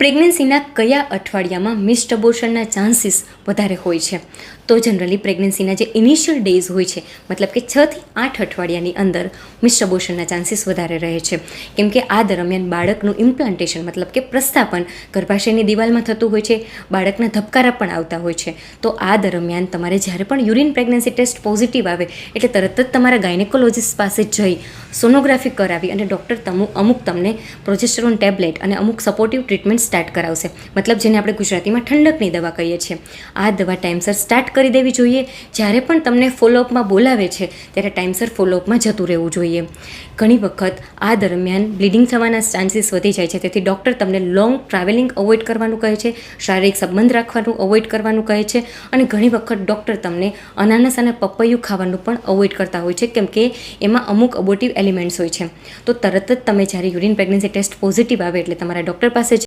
પ્રેગ્નન્સીના કયા અઠવાડિયામાં missed અબોર્શનના chances વધારે હોય છે? તો જનરલી પ્રેગ્નન્સીના જે ઇનિશિયલ ડેઝ હોય છે, મતલબ કે છથી આઠ અઠવાડિયાની અંદર મિસ્ડ અબોર્શનના ચાન્સીસ વધારે રહે છે. કેમ કે આ દરમિયાન બાળકનું ઇમ્પ્લાન્ટેશન, મતલબ કે પ્રસ્થાપન ગર્ભાશયની દિવાલમાં થતું હોય છે, બાળકના ધબકારા પણ આવતા હોય છે. તો આ દરમિયાન તમારે જ્યારે પણ યુરિન પ્રેગ્નન્સી ટેસ્ટ પોઝિટિવ આવે, એટલે તરત જ તમારા ગાયનેકોલોજીસ્ટ પાસે જઈ સોનોગ્રાફી કરાવી અને ડૉક્ટર તમુ, અમુક તમને પ્રોજેસ્ટરોન ટેબ્લેટ અને અમુક સપોર્ટિવ ટ્રીટમેન્ટ સ્ટાર્ટ કરાવશે. મતલબ જેને આપણે ગુજરાતીમાં ઠંડકની દવા કહીએ છીએ. આ દવા ટાઈમસર સ્ટાર્ટ કરી દેવી જોઈએ. જ્યારે પણ તમને ફોલોઅપમાં બોલાવે છે, ત્યારે ટાઈમસર ફોલોઅપમાં જતું રહેવું જોઈએ. ઘણી વખત આ દરમિયાન બ્લીડિંગ થવાના ચાન્સીસ વધી જાય છે. તેથી ડૉક્ટર તમને લોંગ ટ્રાવેલિંગ અવોઇડ કરવાનું કહે છે, શારીરિક સંબંધ રાખવાનું અવોઇડ કરવાનું કહે છે અને ઘણી વખત ડૉક્ટર તમને અનાનસ અને પપૈયું ખાવાનું પણ અવોઇડ કરતા હોય છે. કેમ કે એમાં અમુક અબોટિવ એલિમેન્ટ્સ હોય છે. તો તરત જ તમે જ્યારે યુરિન પ્રેગ્નન્સી ટેસ્ટ પોઝિટિવ આવે એટલે તમારા ડૉક્ટર પાસે